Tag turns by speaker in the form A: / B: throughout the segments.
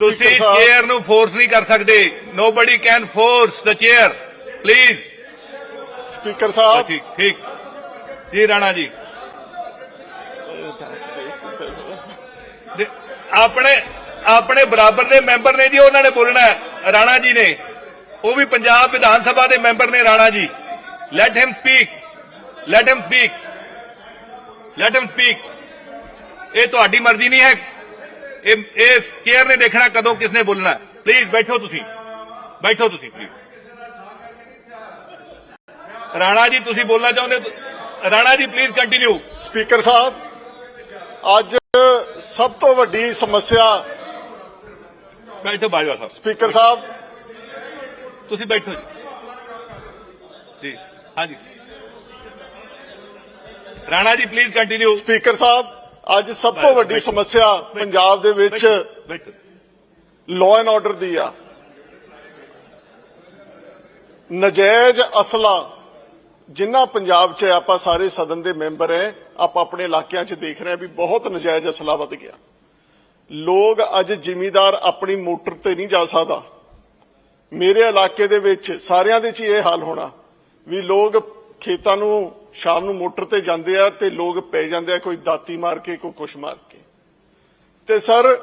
A: ਤੁਸੀਂ। ਚੇਅਰ ਨੂੰ ਫੋਰਸ ਨਹੀਂ ਕਰ ਸਕਦੇ। Nobody can force the chair please
B: speaker ਸਾਹਿਬ।
A: ਠੀਕ ਠੀਕ। ਜੀ ਰਾਣਾ ਜੀ। ਦੇ- ਆਪਣੇ ਆਪਣੇ ਬਰਾਬਰ ਦੇ ਮੈਂਬਰ ਨੇ ਜੀ ਉਹਨਾਂ ਨੇ ਬੋਲਣਾ ਹੈ, ਰਾਣਾ ਜੀ ਨੇ। ਉਹ ਵੀ ਪੰਜਾਬ ਵਿਧਾਨ ਸਭਾ ਦੇ ਮੈਂਬਰ ਨੇ Rana ji. Let him speak let him speak let him speak ਇਹ ਤੁਹਾਡੀ ਮਰਜ਼ੀ ਨਹੀਂ ਹੈ। ਇਹ ਇਹ ਚੇਅਰ ਨੇ ਦੇਖਣਾ ਕਦੋਂ ਕਿਸਨੇ ਬੋਲਣਾ। ਪਲੀਜ਼ ਬੈਠੋ ਤੁਸੀਂ। ਬੈਠੋ ਤੁਸੀਂ ਪਲੀਜ਼ ਰਾਣਾ ਜੀ ਤੁਸੀਂ ਬੋਲਣਾ ਚਾਹੁੰਦੇ ਹੋ? Rana ji please continue
B: speaker ਸਾਹਿਬ ਅੱਜ ਸਭ ਤੋਂ ਵੱਡੀ ਸਮੱਸਿਆ
A: ਬੈਠੋ ਬਾਜਵਾ ਸਾਹਿਬ।
B: ਸਪੀਕਰ ਸਾਹਿਬ।
A: ਤੁਸੀਂ ਬੈਠੋ ਜੀ। ਜੀ ਹਾਂਜੀ। Rana ji please continue
B: speaker ਸਾਹਿਬ ਅੱਜ ਸਭ ਤੋਂ ਵੱਡੀ ਸਮੱਸਿਆ ਪੰਜਾਬ ਦੇ ਵਿੱਚ ਲਾਅ ਐਂਡ ਆਰਡਰ ਦੀ ਆ। ਨਜਾਇਜ਼ ਅਸਲਾ ਜਿੰਨਾ ਪੰਜਾਬ 'ਚ ਆਪਾਂ ਸਾਰੇ ਸਦਨ ਦੇ ਮੈਂਬਰ ਹੈ ਆਪਾਂ ਆਪਣੇ ਇਲਾਕਿਆਂ 'ਚ ਦੇਖ ਰਹੇ ਹਾਂ ਵੀ ਬਹੁਤ ਨਜਾਇਜ਼ ਅਸਲਾ ਵੱਧ ਗਿਆ। ਲੋਕ ਅੱਜ ਜ਼ਿਮੀਦਾਰ ਆਪਣੀ ਮੋਟਰ ਤੇ ਨਹੀਂ ਜਾ ਸਕਦਾ। ਮੇਰੇ ਇਲਾਕੇ ਦੇ ਵਿੱਚ ਸਾਰਿਆਂ ਦੇ 'ਚ ਇਹ ਹਾਲ ਹੋਣਾ ਵੀ ਲੋਕ ਖੇਤਾਂ ਨੂੰ, ਸ਼ਾਮ ਨੂੰ ਮੋਟਰ ਤੇ ਜਾਂਦੇ ਆ ਤੇ ਲੋਕ ਪੈ ਜਾਂਦੇ ਆ ਕੋਈ ਦਾਤੀ ਮਾਰ ਕੇ, ਕੋਈ ਕੁਛ ਮਾਰ ਕੇ। ਤੇ ਸਰ,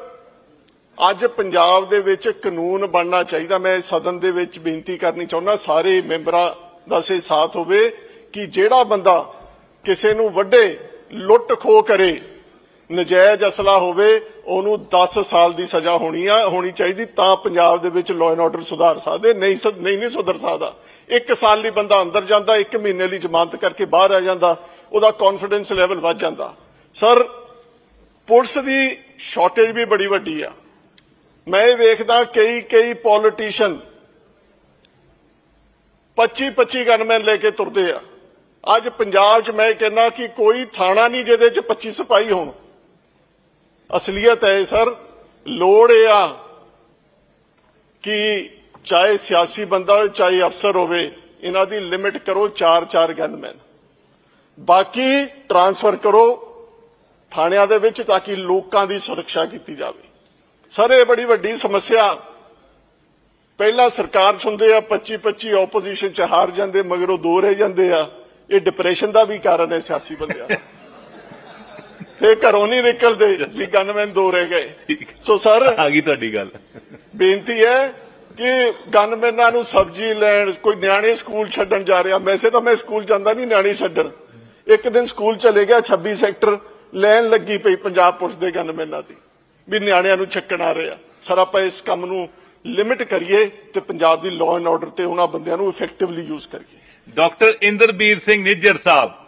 B: ਅੱਜ ਪੰਜਾਬ ਦੇ ਵਿੱਚ ਕਾਨੂੰਨ ਬਣਨਾ ਚਾਹੀਦਾ। ਮੈਂ ਸਦਨ ਦੇ ਵਿੱਚ ਬੇਨਤੀ ਕਰਨੀ ਚਾਹੁੰਦਾ, ਸਾਰੇ ਮੈਂਬਰਾਂ ਦਾ ਸੇ ਸਾਥ ਹੋਵੇ ਕਿ ਜਿਹੜਾ ਬੰਦਾ ਕਿਸੇ ਨੂੰ ਵੱਡੇ, ਲੁੱਟ ਖੋ ਕਰੇ ਨਜਾਇਜ਼ ਅਸਲਾ ਹੋਵੇ, ਉਹਨੂੰ 10 ਸਾਲ ਦੀ ਸਜ਼ਾ ਹੋਣੀ ਆ, ਹੋਣੀ ਚਾਹੀਦੀ, ਤਾਂ ਪੰਜਾਬ ਦੇ ਵਿੱਚ ਲਾਅ ਐਂਡ ਆਰਡਰ ਸੁਧਾਰ ਸਕਦੇ। ਨਹੀਂ ਨਹੀਂ ਨਹੀਂ ਸੁਧਰ ਸਕਦਾ। ਇੱਕ ਸਾਲ ਲਈ ਬੰਦਾ ਅੰਦਰ ਜਾਂਦਾ, ਇੱਕ ਮਹੀਨੇ ਲਈ ਜ਼ਮਾਨਤ ਕਰਕੇ ਬਾਹਰ ਆ ਜਾਂਦਾ, ਉਹਦਾ ਕੌਨਫੀਡੈਂਸ ਲੈਵਲ ਵੱਧ ਜਾਂਦਾ। ਸਰ ਪੁਲਿਸ ਦੀ ਸ਼ਾਰਟੇਜ ਵੀ ਬੜੀ ਵੱਡੀ ਆ। ਮੈਂ ਇਹ ਵੇਖਦਾ, ਕਈ ਕਈ ਪੋਲੀਟੀਸ਼ੀਅਨ 25 25 ਗਨਮੈਨ ਲੈ ਕੇ ਤੁਰਦੇ ਆ। ਅੱਜ ਪੰਜਾਬ 'ਚ ਮੈਂ ਕਹਿੰਦਾ ਕਿ ਕੋਈ ਥਾਣਾ ਨਹੀਂ ਜਿਹਦੇ 'ਚ 25 ਸਿਪਾਹੀ ਹੋਣ। ਅਸਲੀਅਤ ਹੈ ਸਰ, ਲੋੜ ਇਹ ਆ ਕਿ ਚਾਹੇ ਸਿਆਸੀ ਬੰਦਾ ਹੋਵੇ, ਚਾਹੇ ਅਫਸਰ ਹੋਵੇ, ਇਹਨਾਂ ਦੀ ਲਿਮਿਟ ਕਰੋ 4-4 ਗਨਮੈਨ ਬਾਕੀ ਟਰਾਂਸਫਰ ਕਰੋ ਥਾਣਿਆਂ ਦੇ ਵਿੱਚ ਤਾਂ ਕਿ ਲੋਕਾਂ ਦੀ ਸੁਰੱਖਿਆ ਕੀਤੀ ਜਾਵੇ। ਸਰ, ਇਹ ਬੜੀ ਵੱਡੀ ਸਮੱਸਿਆ। ਪਹਿਲਾਂ ਸਰਕਾਰ ਸੁਣਦੇ ਆ 25 25 ਆਪੋਜੀਸ਼ਨ ਚ ਹਾਰ ਜਾਂਦੇ, ਮਗਰੋਂ ਦੋ ਰਹਿ ਜਾਂਦੇ ਆ। ਇਹ ਡਿਪਰੈਸ਼ਨ ਦਾ ਵੀ ਕਾਰਨ ਹੈ ਸਿਆਸੀ ਬੰਦਿਆਂ ਦਾ। ਤੇ ਘਰੋਂ ਨਹੀਂ ਨਿਕਲਦੇ ਵੀ ਗਨਮੈਨ ਦੋ ਰਹਿ ਗਏ ਸੋ ਸਰ
A: ਆ ਗਈ ਤੁਹਾਡੀ ਗੱਲ।
B: ਬੇਨਤੀ ਹੈ ਕਿ ਗਨਮੈਨਾਂ ਨੂੰ ਸਬਜ਼ੀ ਲੈਣ ਕੋਈ ਨਿਆਣੇ ਸਕੂਲ ਛੱਡਣ ਜਾ ਰਿਹਾ। ਵੈਸੇ ਤਾਂ ਮੈਂ ਸਕੂਲ ਜਾਂਦਾ ਨਹੀਂ ਨਿਆਣੇ ਛੱਡਣ। ਇੱਕ ਦਿਨ ਸਕੂਲ ਚਲੇ ਗਿਆ 26 ਸੈਕਟਰ ਲੈਣ ਲੱਗੀ ਪਈ ਪੰਜਾਬ ਪੁਲਿਸ ਦੇ ਗਨਮੈਨਾਂ ਦੀ ਵੀ ਨਿਆਣਿਆਂ ਨੂੰ ਛੱਕਣ ਆ ਰਿਹਾ ਸਰ ਆਪਾਂ ਇਸ ਕੰਮ ਨੂੰ ਲਿਮਿਟ ਕਰੀਏ ਤੇ ਪੰਜਾਬ ਦੀ ਲਾਅ ਐਂਡ ਆਰਡਰ ਤੇ ਉਹਨਾਂ ਬੰਦਿਆਂ ਨੂੰ ਇਫੈਕਟਿਵਲੀ ਯੂਜ਼ ਕਰੀਏ।
A: ਡਾਕਟਰ ਇੰਦਰਬੀਰ ਸਿੰਘ ਨਿੱਜਰ ਸਾਹਿਬ